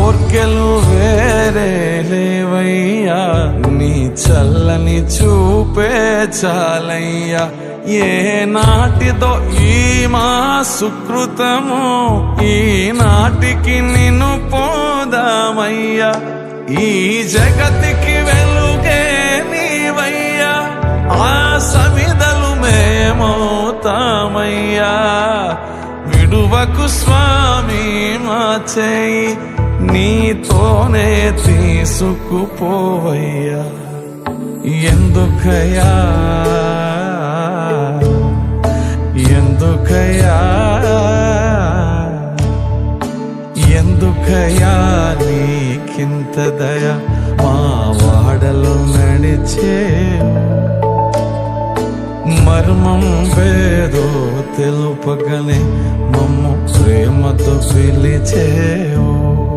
కోర్కెలు వేరే లేవయ్యా. నీ చల్లని చూపే చాలయ్యా. ఏ నాటితో ఈ మా సుకృతము ఈ నాటికి నిన్ను పోదామయ్యా. ఈ జగతికి వెలుగే నీవయ్యా. ఆ సమిదలు మేమవుతామయ్యా. విడువకు స్వామి మా చేయి నీతోనే తీసుకుపోవయ్యా. ఎందుకయ్యా? ఎందుకయ్యా? ఎందుకయ్యా నీకింత దయ? మా వాడలు నడిచే మర్మం వేదో తెలుపగనే మమ్ము ప్రేమతో పిలిచేవు